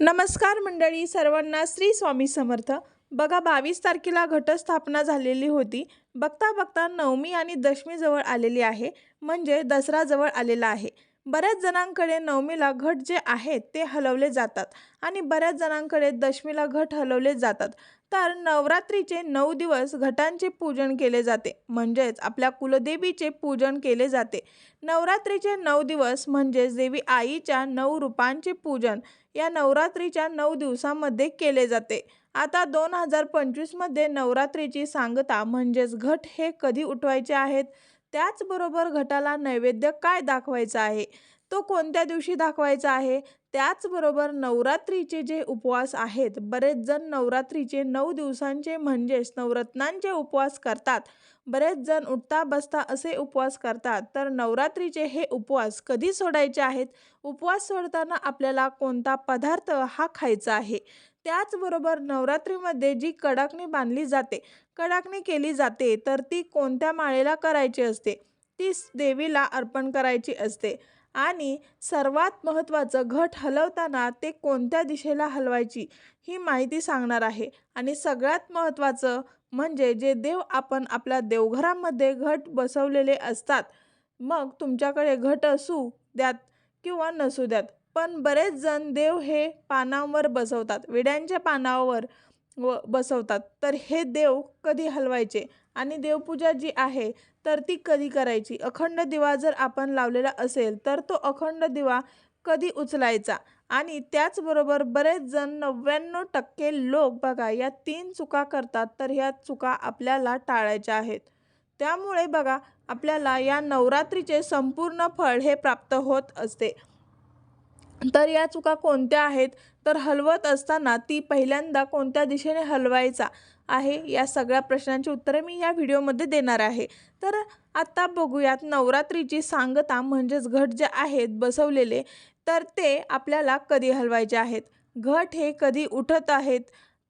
नमस्कार मंडळी सर्वांना श्री स्वामी समर्थ. बघा बावीस तारखेला घटस्थापना झालेली होती. बघता बघता नवमी आणि दशमीजवळ आलेली आहे. म्हणजे दसराजवळ आलेला आहे. बऱ्याच जणांकडे नवमीला घट जे आहेत ते हलवले जातात. आणि बऱ्याच जणांकडे दशमीला घट हलवले जातात. तर नवरात्रीचे नऊ दिवस घटांचे पूजन केले जाते. म्हणजेच आपल्या कुलदेवीचे पूजन केले जाते. नवरात्रीचे नऊ दिवस म्हणजेच देवी आईच्या नऊ रूपांचे पूजन. या नवरात्रीच्या नऊ दिवसामध्ये केले जाते. आता दोन हजार पंचवीसमध्ये नवरात्रीची सांगता म्हणजेच घट हे कधी उठवायचे आहेत? त्याचबरोबर घटाला नैवेद्य काय दाखवायचा आहे? तो कोणत्या दिवशी दाखवायचा आहे? त्याचबरोबर नवरात्रीचे जे उपवास आहेत बरेच जण नवरात्रीचे नऊ दिवसांचे म्हणजेच नवरत्नांचे उपवास करतात. बरेच जण उठता बसता असे उपवास करतात. तर नवरात्रीचे हे उपवास कधी सोडायचे आहेत? उपवास सोडताना आपल्याला कोणता पदार्थ हा खायचा आहे? त्याचबरोबर नवरात्रीमध्ये जी कडाकणी बांधली जाते कडाकणी केली जाते तर ती कोणत्या माळेला करायची असते? ती देवीला अर्पण करायची असते. आणि सर्वात महत्त्वाचं घट हलवताना ते कोणत्या दिशेला हलवायची ही माहिती सांगणार आहे. आणि सगळ्यात महत्त्वाचं म्हणजे जे देव आपण आपल्या देवघरामध्ये घट बसवलेले असतात मग तुमच्याकडे घट असू द्यात किंवा नसू द्यात पण बरेच जण देव हे पानांवर बसवतात विड्यांच्या पानावर व बसवतात. तर हे देव कधी हलवायचे? आणि देवपूजा जी आहे तर ती कधी करायची? अखंड दिवा जर आपण लावलेला असेल तर तो अखंड दिवा कधी उचलायचा? आणि त्याचबरोबर बरेच जण नव्याण्णव टक्के लोक बघा या तीन चुका करतात तर ह्या चुका आपल्याला टाळायच्या आहेत. त्यामुळे बघा आपल्याला या नवरात्रीचे संपूर्ण फळ हे प्राप्त होत असते. तर या चुका कोणत्या आहेत? तर हलवत असताना ती पहिल्यांदा कोणत्या दिशेने हलवायचा आहे? या सगळ्या प्रश्नांची उत्तरे मी या व्हिडिओमध्ये देणार आहे. तर आत्ता बघूयात नवरात्रीची सांगता म्हणजेच घट जे आहेत बसवलेले तर ते आपल्याला कधी हलवायचे आहेत? घट हे कधी उठत आहेत?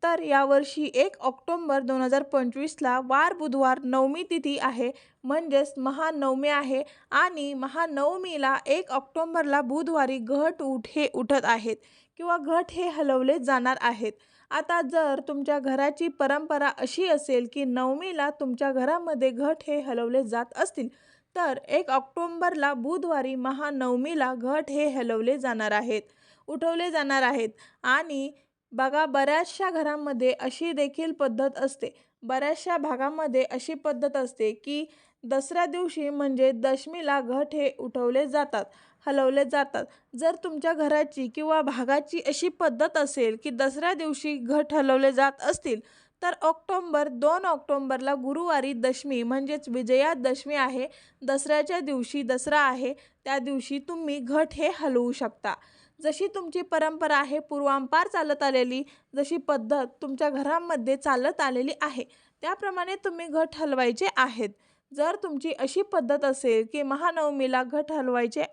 तर यावर्षी एक ऑक्टोंबर दोन हजार पंचवीसला वार बुधवार नवमी तिथी आहे. म्हणजेच महानवमी आहे आणि महानवमीला एक ऑक्टोंबरला बुधवारी घट उठ हे उठत आहेत किंवा घट हे हलवले जाणार आहेत. आता जर तुमच्या घराची परंपरा अशी असेल की नवमीला तुमच्या घरामध्ये घट हे हलवले जात असतील तर एक ऑक्टोंबरला बुधवारी महानवमीला घट हे हलवले जाणार आहेत उठवले जाणार आहेत आणि बघा बऱ्याचशा घरांमध्ये अशी देखील पद्धत असते. बऱ्याचशा भागामध्ये अशी पद्धत असते की दसऱ्या दिवशी म्हणजे दशमीला घट हे उठवले जातात हलवले जातात. जर तुमच्या घराची किंवा भागाची अशी पद्धत असेल की दसऱ्या दिवशी घट हलवले जात असतील तर ऑक्टोंबर दोन ऑक्टोंबरला गुरुवारी दशमी म्हणजेच विजयादशमी आहे. दसऱ्याच्या दिवशी दसरा आहे त्या दिवशी तुम्ही घट हे हलवू शकता. जशी तुमची परंपरा आहे पूर्वांपार चालत आलेली जशी पद्धत तुमच्या घरामध्ये चालत आलेली आहे त्याप्रमाणे तुम्ही घट हलवायचे आहेत. जर तुमची अशी पद्धत असेल की महानवमीला घट हलवायचे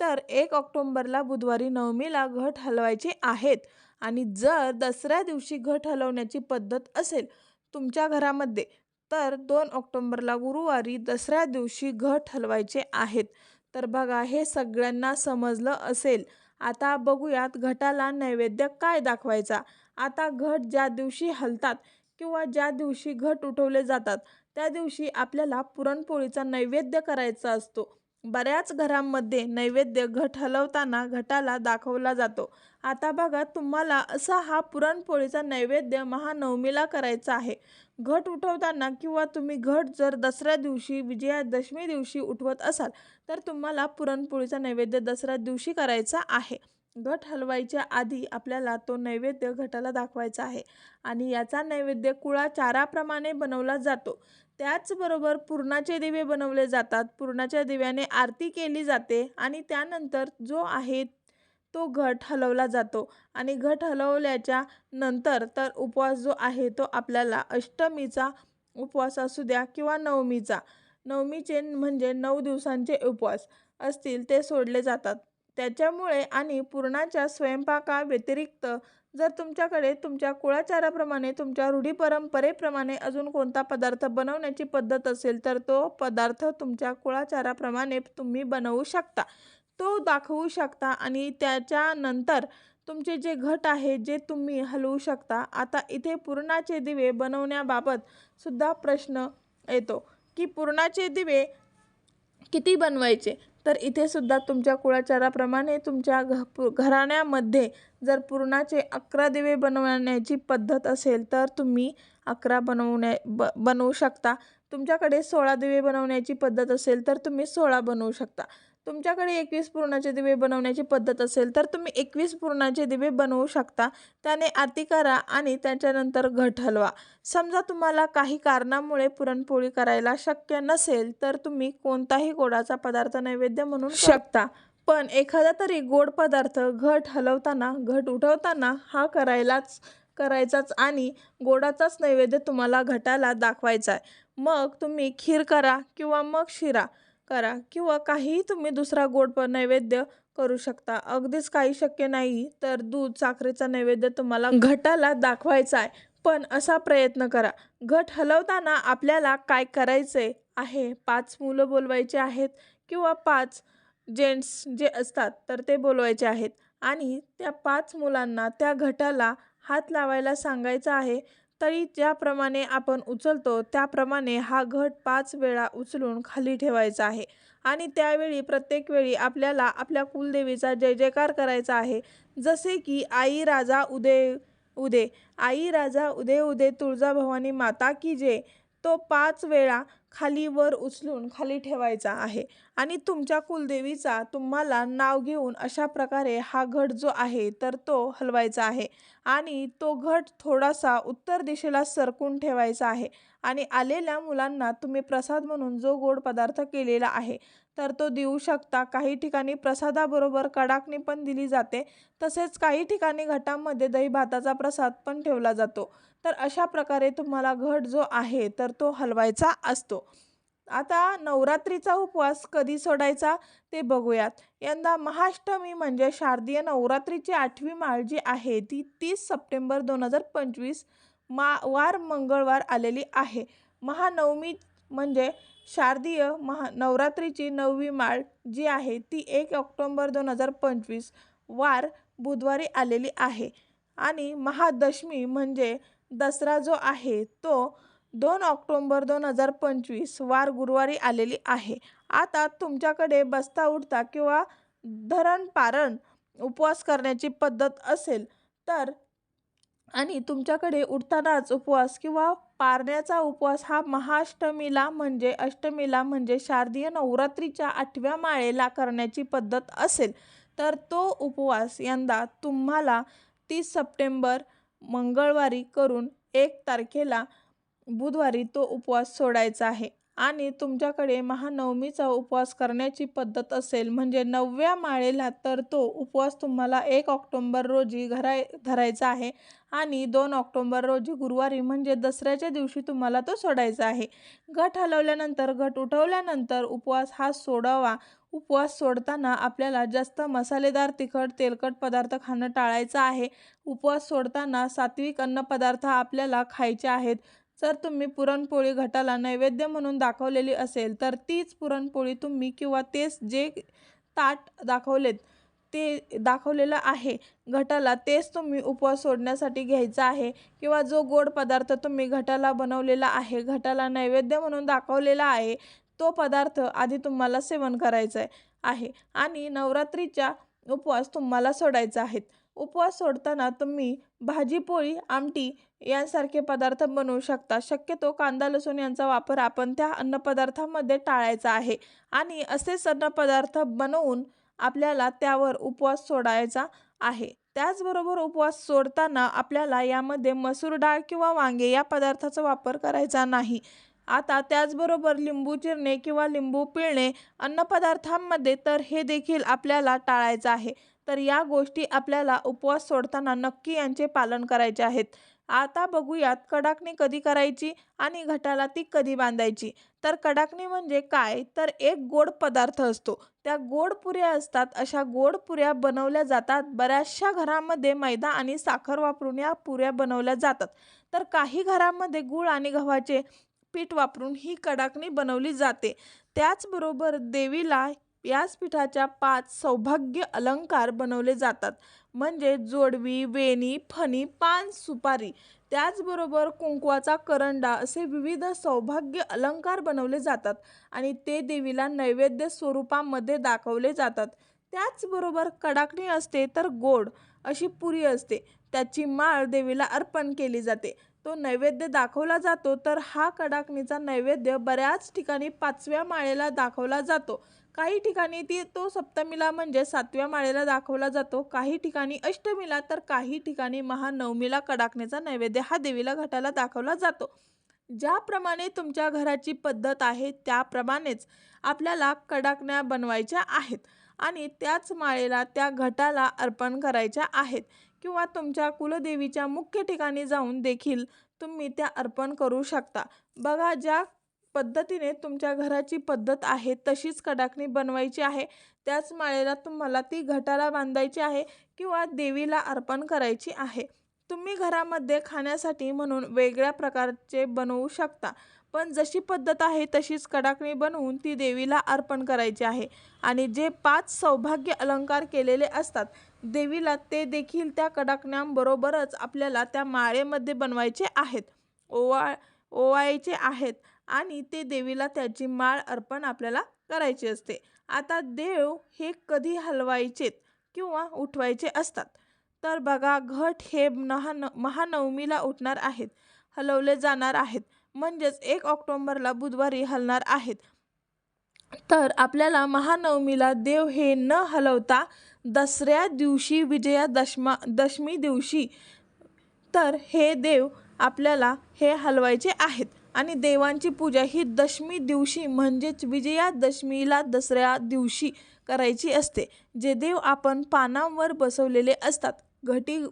तर एक ऑक्टोंबरला बुधवारी नवमीला घट हलवायचे आहेत. आणि जर दसऱ्या दिवशी घट हलवण्याची पद्धत असेल तुमच्या घरामध्ये तर दोन ऑक्टोंबरला गुरुवारी दसऱ्या दिवशी घट हलवायचे आहेत. तर बघा हे सगळ्यांना समजलं असेल. आता बघूयात घटाला नैवेद्य काय दाखवायचा. आता घट ज्या दिवशी हलतात किंवा ज्या दिवशी घट उठवले जातात त्या दिवशी आपल्याला पुरणपोळीचा नैवेद्य करायचा असतो. बऱ्याच घरांमध्ये नैवेद्य घट हलवताना घटाला दाखवला जातो. आता बघा तुम्हाला असा हा पुरणपोळीचा नैवेद्य महानवमीला करायचा आहे. घट उठवताना किंवा तुम्ही घट जर दसऱ्या दिवशी विजयादशमी दिवशी उठवत असाल तर तुम्हाला पुरणपोळीचा नैवेद्य दसऱ्या दिवशी करायचा आहे. घट हलवायच्या आधी आपल्याला तो नैवेद्य घटाला दाखवायचा आहे आणि याचा नैवेद्य कुळा चाराप्रमाणे बनवला जातो. त्याचबरोबर पुरणाचे दिवे बनवले जातात. पुरणाच्या दिव्याने आरती केली जाते आणि त्यानंतर जो आहे तो घट हलवला जातो. आणि घट हलवल्याच्या नंतर तर उपवास जो आहे तो आपल्याला अष्टमीचा उपवास असू द्या किंवा नवमीचा. नवमीचे म्हणजे नऊ दिवसांचे उपवास असतील ते सोडले जातात. त्याच्यामुळे आणि पूर्णाच्या स्वयंपाकाव्यतिरिक्त जर तुमच्याकडे तुमच्या कुळाचाराप्रमाणे तुमच्या रूढी परंपरेप्रमाणे अजून कोणता पदार्थ बनवण्याची पद्धत असेल तर तो पदार्थ तुमच्या कुळाचाराप्रमाणे तुम्ही बनवू शकता. तो दाखवू शकता आणि त्याच्यानंतर तुमचे जे घट आहे जे तुम्ही हलवू शकता आता इथे पुरणाचे दिवे बनवण्याबाबत सुद्धा प्रश्न येतो की पुरणाचे दिवे किती बनवायचे? तर इथे सुद्धा तुमच्या कुळाचाराप्रमाणे तुमच्या घ पु घराण्यामध्ये जर पुरणाचे अकरा दिवे बनवण्याची पद्धत असेल तर तुम्ही अकरा बनवण्या ब बनवू शकता. तुमच्याकडे सोळा दिवे बनवण्याची पद्धत असेल तर तुम्ही सोळा बनवू शकता. तुमच्याकडे एकवीस पुरणाचे दिवे बनवण्याची पद्धत असेल तर तुम्ही एकवीस पुरणाचे दिवे बनवू शकता. त्याने आरती करा आणि त्याच्यानंतर घट हलवा. समजा तुम्हाला काही कारणामुळे पुरणपोळी करायला शक्य नसेल तर तुम्ही कोणताही गोडाचा पदार्थ नैवेद्य म्हणून शकता. पण एखादा तरी गोड पदार्थ घट हलवताना घट उठवताना हा करायलाच करायचाच आणि गोडाचाच नैवेद्य तुम्हाला घटाला दाखवायचा आहे मग तुम्ही खीर करा किंवा मग शिरा. करा किंवा काहीही तुम्ही दुसरा गोड प नैवेद्य करू शकता. अगदीच काही शक्य नाही तर दूध साखरेचा नैवेद्य तुम्हाला घटाला दाखवायचा आहे. पण असा प्रयत्न करा. घट हलवताना आपल्याला काय करायचे आहे? पाच मुलं बोलवायचे आहेत किंवा पाच जेंट्स जे असतात तर ते बोलवायचे आहेत. आणि त्या पाच मुलांना त्या घटाला हात लावायला सांगायचं आहे तरी ज्याप्रमाणे आपण उचलतो त्याप्रमाणे हा घट पाच वेळा उचलून खाली ठेवायचा आहे. आणि त्यावेळी प्रत्येक वेळी आपल्याला आपल्या कुलदेवीचा जय जयकार करायचा आहे. जसे की आई राजा उदे उदे. आई राजा उदे उदे तुळजाभवानी माता की जे तो पाच वेळा खाली वर उचलून खाली ठेवायचा आहे. आणि तुमच्या कुलदेवीचा तुम्हाला नाव घेऊन अशा प्रकारे हा घट जो आहे तर तो हलवायचा आहे. आणि तो घट थोडासा उत्तर दिशेला सरकून ठेवायचा आहे. आणि आलेल्या मुलांना तुम्ही प्रसाद म्हणून जो गोड पदार्थ केलेला आहे तर तो देऊ शकता. काही ठिकाणी प्रसादाबरोबर कडाकणी पण दिली जाते. तसेच काही ठिकाणी घटामध्ये दही भाताचा प्रसाद पण ठेवला जातो. तर अशा प्रकारे तुम्हाला घट जो आहे तर तो हलवायचा असतो. आता नवरात्रीचा उपवास कधी सोडायचा ते बघूयात. यंदा महाष्टमी म्हणजे शारदीय नवरात्रीची आठवी माळ जी आहे ती तीस सप्टेंबर दोन हजार पंचवीस मा वार मंगळवार आलेली आहे. महानवमी म्हणजे शारदीय महा नवरात्रीची नववी माळ जी आहे ती एक ऑक्टोंबर दोन हजार पंचवीस वार बुधवारी आलेली आहे. आणि महादशमी म्हणजे दसरा जो आहे तो दोन ऑक्टोंबर दोन हजार पंचवीस वार गुरुवारी आलेली आहे. आता तुमच्याकडे बसता उठता किंवा धरण पारण उपवास करण्याची पद्धत असेल तर आणि तुमच्याकडे उठतानाच उपवास किंवा पारण्याचा उपवास हा महाअष्टमीला म्हणजे अष्टमीला म्हणजे शारदीय नवरात्रीच्या आठव्या माळेला करण्याची पद्धत असेल तर तो उपवास यंदा तुम्हाला तीस सप्टेंबर मंगळवारी करून एक तारखेला बुधवारी तो उपवास सोडायचा आहे. आणि तुमच्याकडे महानवमीचा उपवास करण्याची पद्धत असेल म्हणजे नवव्या माळेला तर तो उपवास तुम्हाला एक ऑक्टोंबर रोजी घराय धरायचा आहे. आणि दोन ऑक्टोंबर रोजी गुरुवारी म्हणजे दसऱ्याच्या दिवशी तुम्हाला तो सोडायचा आहे. घट हलवल्यानंतर घट उठवल्यानंतर उपवास हा सोडावा. उपवास सोडताना आपल्याला जास्त मसालेदार तिखट तेलकट पदार्थ खाणं टाळायचं आहे. उपवास सोडताना सात्विक अन्नपदार्थ आपल्याला खायचे आहेत. जर तुम्ही पुरणपोळी घटाला नैवेद्य म्हणून दाखवलेली असेल तर तीच पुरणपोळी तुम्ही किंवा तेच जे ताट दाखवलेत ते दाखवलेलं आहे. घटाला तेच तुम्ही उपवास सोडण्यासाठी घ्यायचा आहे किंवा जो गोड पदार्थ तुम्ही घटाला बनवलेला आहे घटाला नैवेद्य म्हणून दाखवलेला आहे तो पदार्थ आधी तुम्हाला सेवन करायचा आहे आणि नवरात्रीच्या उपवास तुम्हाला सोडायचा आहेत. उपवास सोडताना तुम्ही भाजी पोळी आमटी यांसारखे पदार्थ बनवू शकता. शक्यतो कांदा लसूण यांचा वापर आपण त्या अन्नपदार्थामध्ये टाळायचा आहे आणि असेच अन्नपदार्थ बनवून आपल्याला त्यावर उपवास सोडायचा आहे. त्याचबरोबर उपवास सोडताना आपल्याला यामध्ये मसूर डाळ किंवा वांगे या पदार्थाचा वापर करायचा नाही. आता त्याचबरोबर लिंबू चिरणे किंवा लिंबू पिळणे अन्नपदार्थांमध्ये तर हे देखील आपल्याला टाळायचं आहे. तर या गोष्टी आपल्याला उपवास सोडताना नक्की यांचे पालन करायचे आहेत. आता बघूयात कडाकणी कधी करायची आणि घटाला ती कधी बांधायची. तर कडाकणी म्हणजे काय? तर एक गोड पदार्थ असतो. त्या गोड पुऱ्या असतात. अशा गोड पुऱ्या बनवल्या जातात. बऱ्याचशा घरामध्ये मैदा आणि साखर वापरून या पुऱ्या बनवल्या जातात. तर काही घरामध्ये गूळ आणि गव्हाचे पीठ वापरून ही कडाकणी बनवली जाते. त्याचबरोबर देवीला याच पाच सौभाग्य अलंकार बनवले जातात. म्हणजे जोडवी वेणी फणी पान सुपारी. त्याचबरोबर कुंकवाचा करंडा असे विविध सौभाग्य अलंकार बनवले जातात आणि ते देवीला नैवेद्य स्वरूपामध्ये दाखवले जातात. त्याचबरोबर कडाकणी असते तर गोड अशी पुरी असते. त्याची माळ देवीला अर्पण केली जाते. तो नैवेद्य दाखवला जातो तर हा कडाकणीचा नैवेद्य बऱ्याच ठिकाणी पाचव्या माळेला दाखवला जातो. काही ठिकाणी ती तो सप्तमीला म्हणजे सातव्या माळेला दाखवला जातो काही ठिकाणी अष्टमीला तर काही ठिकाणी महानवमीला कडाकणीचा नैवेद्य हा देवीला घटाला दाखवला जातो. ज्याप्रमाणे तुमच्या घराची पद्धत आहे त्याप्रमाणेच आपल्याला कडाकण्या बनवायच्या आहेत आणि त्याच माळेला त्या घटाला अर्पण करायच्या आहेत. किंवा तुमच्या कुलदेवीच्या मुख्य ठिकाणी जाऊन देखील तुम्ही त्या अर्पण करू शकता. बघा ज्या पद्धतीने तुमच्या घराची पद्धत आहे तशीच कडाकणी बनवायची आहे. त्याच माळेला तुम्हाला ती घटाला बांधायची आहे किंवा देवीला अर्पण करायची आहे. तुम्ही घरामध्ये खाण्यासाठी म्हणून वेगळ्या प्रकारचे बनवू शकता. पण जशी पद्धत आहे तशीच कडाकणी बनवून ती देवीला अर्पण करायची आहे. आणि जे पाच सौभाग्य अलंकार केलेले असतात देवीला ते देखील त्या कडाकण्यांबरोबरच आपल्याला त्या माळेमध्ये बनवायचे आहेत. ओवा ओवायचे आहेत आणि ते देवीला त्याची माळ अर्पण आपल्याला करायची असते. आता देव हे कधी हलवायचेत किंवा उठवायचे असतात? तर बघा घट हे महान महानवमीला उठणार आहेत हलवले जाणार आहेत. म्हणजेच एक ऑक्टोंबरला बुधवारी हलणार आहेत. तर आपल्याला महानवमीला देव हे न हलवता दसऱ्या दिवशी विजयादशमा दशमी दिवशी तर हे देव आपल्याला हे हलवायचे आहेत. आणि देवांची पूजा ही दशमी दिवशी म्हणजेच विजयादशमीला दसऱ्या दिवशी करायची असते. जे देव आपण पानांवर बसवलेले असतात घटी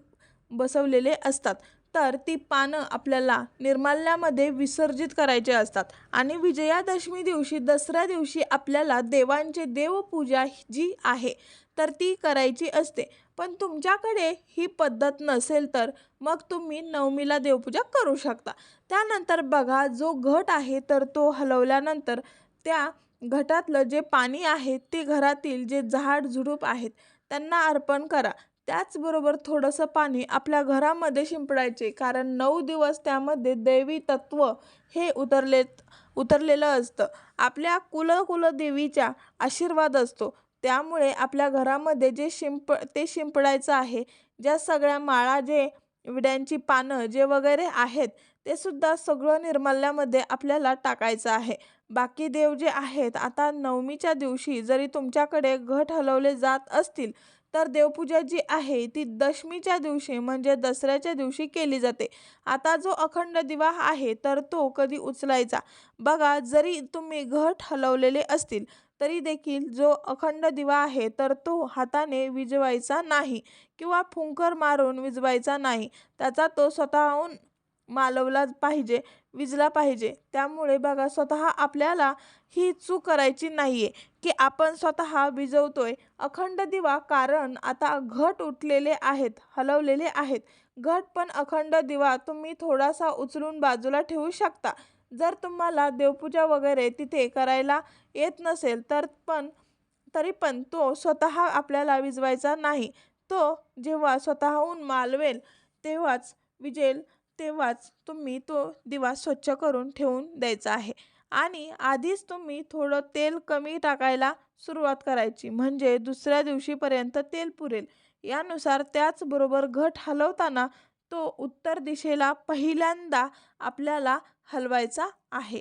बसवलेले असतात तर ती पानं आपल्याला निर्माल्यामध्ये विसर्जित करायचे असतात. आणि विजयादशमी दिवशी दसऱ्या दिवशी आपल्याला देवांचे देवपूजा जी आहे तर ती करायची असते. पण तुमच्याकडे ही पद्धत नसेल तर मग तुम्ही नवमीला देवपूजा करू शकता. त्यानंतर बघा जो घट आहे तर तो हलवल्यानंतर त्या घटातलं जे पाणी आहे ते घरातील जे झाड झुडूप आहेत त्यांना अर्पण करा. त्याचबरोबर थोडंसं पाणी आपल्या घरामध्ये शिंपडायचे कारण नऊ दिवस त्यामध्ये दैवी तत्व हे उतरलेत उतरलेलं असतं. आपल्या कुलकुलदेवीच्या आशीर्वाद असतो. त्यामुळे आपल्या घरामध्ये जे शिंप ते शिंपडायचं आहे ज्या सगळ्या माळा जे विड्यांची पानं जे वगैरे आहेत ते सुद्धा सगळं निर्मल्यामध्ये आपल्याला टाकायचं आहे. बाकी देव जे आहेत आता नवमीच्या दिवशी जरी तुमच्याकडे घट हलवले जात असतील तर देवपूजा जी आहे ती दशमीच्या दिवशी म्हणजे दसऱ्याच्या दिवशी केली जाते. आता जो अखंड दिवा आहे तर तो कधी उचलायचा? बघा जरी तुम्ही घट हलवलेले असतील तरी देखील जो अखंड दिवा आहे तर तो हाताने विजवायचा नाही किंवा फुंकर मारून विजवायचा नाही. त्याचा तो स्वतःहून मालवला पाहिजे विजला पाहिजे. त्यामुळे बघा स्वतः आपल्याला ही चूक करायची नाही आहे की आपण स्वतः विजवतोय. अखंड दिवा कारण आता घट उठलेले आहेत हलवलेले आहेत. घट पण अखंड दिवा तुम्ही थोडासा उचलून बाजूला ठेवू शकता. जर तुम्हाला देवपूजा वगैरे तिथे करायला येत नसेल तर पण तरी पण तो स्वतः आपल्याला विजवायचा नाही. तो जेव्हा स्वतःहून मालवेल तेव्हाच विजेल तेव्हाच तुम्ही तो दिवा स्वच्छ करून ठेवून द्यायचा आहे. आणि आधीच तुम्ही थोडं तेल कमी टाकायला सुरुवात करायची म्हणजे दुसऱ्या दिवशीपर्यंत तेल पुरेल. यानुसार त्याचबरोबर घट हलवताना तो उत्तर दिशेला पहिल्यांदा आपल्याला हलवायचा आहे.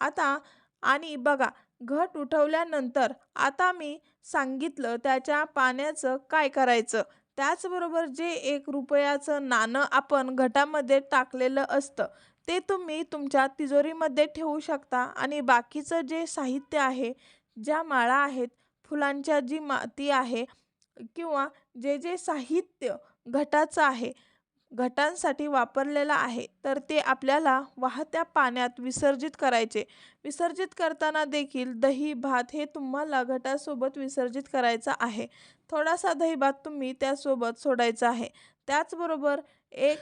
आता आणि बघा घट उठवल्यानंतर आता मी सांगितलं त्याच्या पाण्याचं काय करायचं? त्याचबरोबर जे एक रुपयाचं नाणं आपण घटामध्ये टाकलेलं असतं ते तुम्ही तुमच्या तिजोरीमध्ये ठेवू शकता आणि बाकीचं जे साहित्य आहे ज्या माळा आहेत फुलांच्या जी माती आहे किंवा जे जे साहित्य घटाचं आहे घटांसाठी वापरलेलं आहे तर ते आपल्याला वाहत्या पाण्यात विसर्जित करायचे. विसर्जित करताना देखील दही भात हे तुम्हाला घटासोबत विसर्जित करायचं आहे. थोडासा दही भात तुम्ही त्यासोबत सोडायचा आहे. त्याचबरोबर एक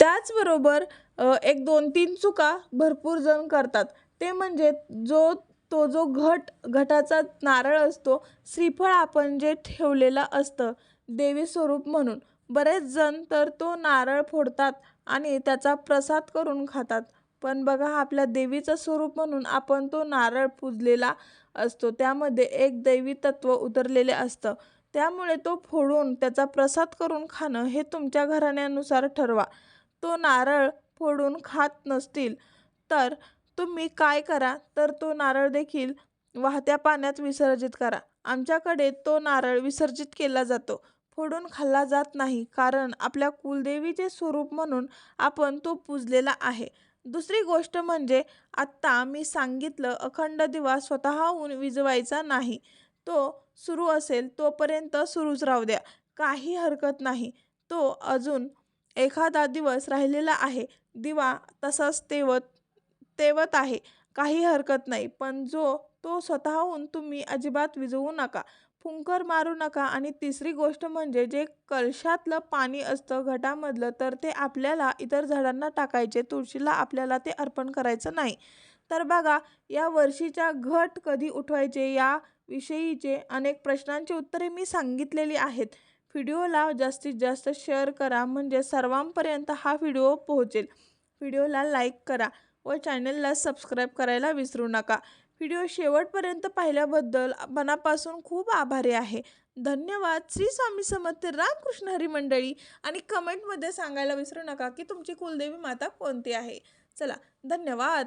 त्याचबरोबर एक दोन तीन चुका भरपूर जण करतात. ते म्हणजे जो तो जो घट घटाचा नारळ असतो श्रीफळ आपण जे ठेवलेलं असतं देवी स्वरूप म्हणून बरेच जण तर तो नारळ फोडतात आणि त्याचा प्रसाद करून खातात. पण बघा आपल्या देवीचं स्वरूप म्हणून आपण तो नारळ पूजलेला असतो. त्यामध्ये एक दैवी तत्व उतरलेले असतं. त्यामुळे तो फोडून त्याचा प्रसाद करून खाणं हे तुमच्या घराण्यानुसार ठरवा. तो नारळ फोडून खात नसतील तर तुम्ही काय करा? तर तो नारळ देखील वाहत्या पाण्यात विसर्जित करा. आमच्याकडे तो नारळ विसर्जित केला जातो. फोडून खाल्ला जात नाही कारण आपल्या कुलदेवीचे स्वरूप म्हणून आपण तो पूजलेला आहे. दुसरी गोष्ट म्हणजे आत्ता मी सांगितलं अखंड दिवा स्वतःहून विजवायचा नाही. तो सुरू असेल तोपर्यंत सुरूच राहू द्या. काही हरकत नाही. तो अजून एखादा दिवस राहिलेला आहे. दिवा तसाच तेवत तेवत आहे. काही हरकत नाही पण जो तो स्वतःहून तुम्ही अजिबात विजवू नका. फुंकर मारू नका. आणि तिसरी गोष्ट म्हणजे जे कलशातलं पाणी असतं घटामधलं तर ते आपल्याला इतर झाडांना टाकायचे. तुळशीला आपल्याला ते अर्पण करायचं नाही. तर बघा या वर्षीच्या घट कधी उठवायचे? या विषयीचे अनेक प्रश्नांची उत्तरे मी सांगितलेली आहेत. व्हिडिओला जास्तीत जास्त शेअर करा म्हणजे सर्वांपर्यंत हा व्हिडिओ पोहोचेल. व्हिडिओला लाईक करा व चॅनलला सबस्क्राईब करायला विसरू नका. व्हिडिओ शेवटपर्यंत पाहिल्याबद्दल मनापासून खूप आभारी आहे. धन्यवाद. श्री स्वामी समर्थ रामकृष्ण हरी मंडळी. आणि कमेंटमध्ये सांगायला विसरू नका की तुमची कुलदेवी माता कोणती आहे? चला धन्यवाद.